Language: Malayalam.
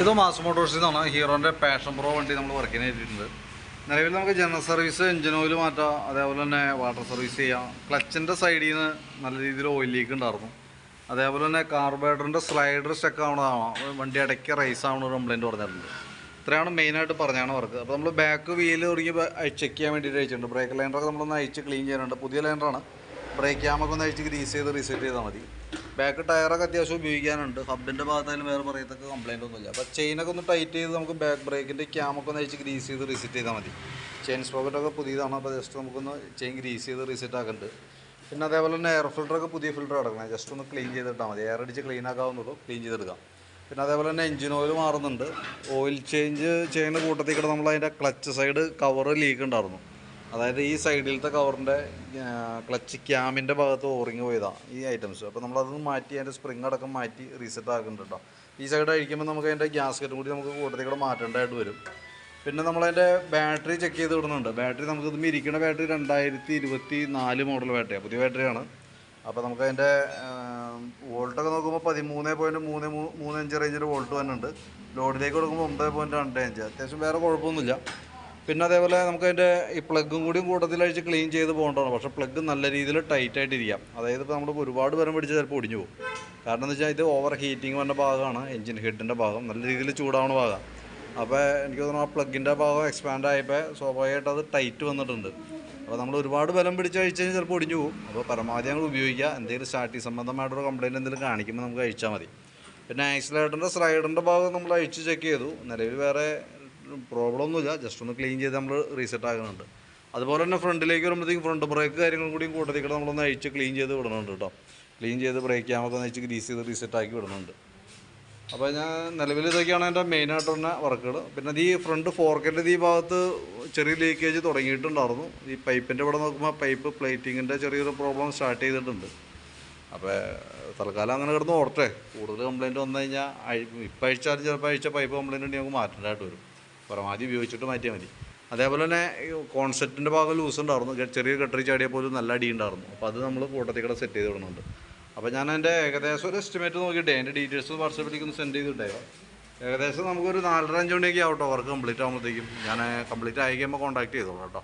ഇത് മാസ് മോട്ടോഴ്സിൽ നിന്നാണ് ഹീറോന്റെ പാഷൻ പ്രോ വണ്ടി നമ്മൾ വർക്കിന് ചെയ്തിട്ടുണ്ട് നിലവിൽ നമുക്ക് ജനറൽ സർവീസ് എഞ്ചിൻ ഓയിൽ മാറ്റാം. അതേപോലെ തന്നെ വാട്ടർ സർവീസ് ചെയ്യാം. ക്ലച്ചിന്റെ സൈഡിൽ നിന്ന് നല്ല രീതിയിൽ ഓയിൽ ലീക്ക് ഉണ്ടായിരുന്നു. അതേപോലെ തന്നെ കാർബറേറ്ററിന്റെ സ്ലൈഡർ സ്റ്റക്ക് ആവണതാണ്. വണ്ടി ഇടയ്ക്ക് റൈസ് ആവണ ഒരു കംപ്ലയിന്റ് പറഞ്ഞിട്ടുണ്ട്. ഇത്രയാണ് മെയിനായിട്ട് പറഞ്ഞാണ് വർക്ക് അപ്പോൾ നമ്മൾ ബാക്ക് വീൽ തുടങ്ങി ചെക്ക് ചെയ്യാൻ വേണ്ടിയിട്ട് അയച്ചിട്ടുണ്ട്. ബ്രേക്ക് ലൈനറൊക്കെ നമ്മളൊന്ന് അയച്ച് ക്ലീൻ ചെയ്യാനുണ്ട്. പുതിയ ലൈനറാണ് ബ്രേക്ക് ക്യാമൊക്കെ ഒന്ന് അയച്ച് ഗ്രീസ് ചെയ്ത് റീസെറ്റ് ചെയ്താൽ മതി. ബാക്ക് ടയറൊക്കെ അത്യാവശ്യം ഉപയോഗിക്കാനുണ്ട്. ഹബിന്റെ ഭാഗത്തായാലും വേറെ പറയത്തക്ക കംപ്ലൈന്റ് ഒന്നുമില്ല. അപ്പോൾ ചെയിനൊക്കെ ഒന്ന് ടൈറ്റ് ചെയ്ത് നമുക്ക് ബാക്ക് ബ്രേക്കിന്റെ ക്യാമൊക്കെ ഒന്ന് അയച്ച് ഗ്രീസ് ചെയ്ത് റിസെറ്റ് ചെയ്താൽ മതി. ചെയിൻ സ്പോക്കറ്റൊക്കെ പുതിയതാണ്. അപ്പോൾ ജസ്റ്റ് നമുക്കൊന്ന് ചെയിൻ ഗ്രീസ് ചെയ്ത് റിസെറ്റ് ആക്കുന്നുണ്ട് പിന്നെ അതേപോലെ തന്നെ എയർ ഫിൽറ്ററൊക്കെ പുതിയ ഫിൽറ്റർ അടക്കണം ജസ്റ്റ് ഒന്ന് ക്ലീൻ ചെയ്തിട്ടാൽ മതി. എയർ അടിച്ച് ക്ലീൻ ആക്കാവുന്നുള്ളൂ ക്ലീൻ ചെയ്തെടുക്കാം. പിന്നെ അതേപോലെ തന്നെ എഞ്ചിൻ ഓയിൽ മാറുന്നുണ്ട്. ഓയിൽ ചേഞ്ച് ചെയ്യുന്ന കൂട്ടത്തിൽ കൂടെ നമ്മൾ അതിന്റെ ക്ലച്ച് സൈഡ് കവറ് ലീക്ക് ഉണ്ടായിരുന്നു. അതായത് ഈ സൈഡിലത്തെ കവറിന്റെ ക്ലച്ച് ക്യാമിന്റെ ഭാഗത്ത് ഓറിങ് പോയതാണ് ഈ ഐറ്റംസ് അപ്പോൾ നമ്മളത് മാറ്റി അതിന്റെ സ്പ്രിങ് അടക്കം മാറ്റി റീസെറ്റ് ആക്കുന്നുണ്ട് കേട്ടോ ഈ സൈഡ് അഴിക്കുമ്പോൾ നമുക്ക് അതിന്റെ ഗ്യാസ് കറ്റും കൂടി നമുക്ക് കൂട്ടത്തിൽ കൂടെ മാറ്റേണ്ടതായിട്ട് വരും. പിന്നെ നമ്മളതിന്റെ ബാറ്ററി ചെക്ക് ചെയ്ത് വിടുന്നുണ്ട് ബാറ്ററി നമുക്ക് ഇതുമ്പോൾ ഇരിക്കുന്ന ബാറ്ററി രണ്ടായിരത്തി ഇരുപത്തി നാല് മോഡൽ ബാറ്ററിയാണ് പുതിയ ബാറ്ററിയാണ് അപ്പോൾ നമുക്ക് അതിന്റെ വോൾട്ടൊക്കെ നോക്കുമ്പോൾ പതിമൂന്ന് പോയിന്റ് മൂന്ന് മൂന്ന് അഞ്ച് റേഞ്ചിന്റെ വോൾട്ട് തന്നെ ഉണ്ട് ലോഡിലേക്ക് കൊടുക്കുമ്പോൾ ഒമ്പത് പോയിന്റ് രണ്ട് അഞ്ച് അത്യാവശ്യം വേറെ കുഴപ്പമൊന്നുമില്ല. പിന്നെ അതേപോലെ നമുക്ക് അതിന്റെ ഈ പ്ലഗും കൂടി കൂട്ടത്തിലഴിച്ച് ക്ലീൻ ചെയ്ത് പോകേണ്ടതാണ്. പക്ഷേ പ്ലഗ് നല്ല രീതിയിൽ ടൈറ്റായിട്ട് ഇരിക്കാം. അതായത് ഇപ്പോൾ നമ്മൾ ഒരുപാട് പേരം പിടിച്ച് ചിലപ്പോൾ ഒടിഞ്ഞു പോകും. കാരണം എന്ന് വെച്ചാൽ ഇത് ഓവർ ഹീറ്റിംഗ് വന്ന ഭാഗമാണ്. എഞ്ചിൻ ഹെഡിന്റെ ഭാഗം. നല്ല രീതിയിൽ ചൂടാവുന്ന ഭാഗം. അപ്പോൾ എനിക്ക് തോന്നുന്നു ആ പ്ലഗിന്റെ ഭാഗം എക്സ്പാൻഡ് ആയപ്പോൾ സ്വാഭാവികമായിട്ട് അത് ടൈറ്റ് വന്നിട്ടുണ്ട്. അപ്പോൾ നമ്മൾ ഒരുപാട് ബലം പിടിച്ച് കഴിച്ച് കഴിഞ്ഞാൽ ചിലപ്പോൾ ഒടിഞ്ഞു പോകും. അപ്പോൾ പരമാവധി ഞങ്ങൾ ഉപയോഗിക്കുക. എന്തെങ്കിലും സ്റ്റാർട്ടിങ് സംബന്ധമായിട്ടൊരു കംപ്ലയിന്റ് എന്തെങ്കിലും കാണിക്കുമ്പോൾ നമുക്ക് അഴിച്ചാൽ മതി. പിന്നെ ആക്സിലേറ്ററിന്റെ സ്ലൈഡറിന്റെ ഭാഗം നമ്മൾ അഴിച്ച് ചെക്ക് ചെയ്തു. നിലവിൽ വേറെ പ്രോബ്ലം ഒന്നുമില്ല. ജസ്റ്റ് ഒന്ന് ക്ലീൻ ചെയ്ത് നമ്മൾ റീസെറ്റ് ആകുന്നുണ്ട് അതുപോലെ തന്നെ ഫ്രണ്ടിലേക്ക് വരുമ്പോഴത്തേക്കും ഫ്രണ്ട് ബ്രേക്ക് കാര്യങ്ങളും കൂടി കൂട്ടത്തിൽ നമ്മളൊന്ന് അഴിച്ച് ക്ലീൻ ചെയ്ത് വിടുന്നുണ്ട് കേട്ടോ. ക്ലീൻ ചെയ്ത് ബ്രേക്ക് ഒന്ന് അഴിച്ച് ഗ്രീസ് ചെയ്ത് റീസെറ്റ് ആക്കി വിടുന്നുണ്ട്. അപ്പോൾ ഞാൻ നിലവിൽ ഇതൊക്കെയാണ് എന്റെ മെയിനായിട്ട് തന്നെ വർക്കുകൾ പിന്നെ ഈ ഫ്രണ്ട് ഫോർക്കന്റെ ഈ ഭാഗത്ത് ചെറിയ ലീക്കേജ് തുടങ്ങിയിട്ടുണ്ടായിരുന്നു. ഈ പൈപ്പിന്റെ ഇവിടെ നോക്കുമ്പോൾ പൈപ്പ് പ്ലേറ്റിങ്ങിന്റെ ചെറിയൊരു പ്രോബ്ലം സ്റ്റാർട്ട് ചെയ്തിട്ടുണ്ട്. അപ്പോൾ തൽക്കാലം അങ്ങനെ കിടന്ന് ഓർട്ടെ കൂടുതൽ കംപ്ലയിന്റ് വന്നു കഴിഞ്ഞാൽ ഇപ്പം അഴിച്ചാലും ചിലപ്പോൾ അഴിച്ച പൈപ്പ് കംപ്ലയിന്റ് ഉണ്ടെങ്കിൽ നമുക്ക് മാറ്റേണ്ടതായിട്ട് വരും. പരമാവധി ഉപയോഗിച്ചിട്ട് മാറ്റിയാൽ മതി. അതേപോലെ തന്നെ കോൺസെപ്റ്റിന്റെ ഭാഗം ലൂസ് ഉണ്ടായിരുന്നു. ചെറിയ കട്ടറി ചാടിയാൽ പോലും നല്ല അടി ഉണ്ടായിരുന്നു. അപ്പോൾ അത് നമ്മൾ കൂട്ടത്തിൽ കൂടെ സെറ്റ് ചെയ്ത് വിടുന്നുണ്ട്. അപ്പോൾ ഞാൻ എന്റെ ഏകദേശം ഒരു എസ്റ്റിമേറ്റ് നോക്കിയിട്ടേ എന്റെ ഡീറ്റെയിൽസ് വാട്സപ്പിലേക്ക് ഒന്ന് സെൻഡ് ചെയ്തിട്ടേക്കാം ഏകദേശം നമുക്കൊരു നാലര അഞ്ച് മണിയൊക്കെ ആവട്ടോ വർക്ക് കംപ്ലീറ്റ് ആകുമ്പോഴത്തേക്കും ഞാൻ കംപ്ലീറ്റ് ആയി കഴിയുമ്പോൾ കോൺടാക്ട് ചെയ്തോളാം കേട്ടോ.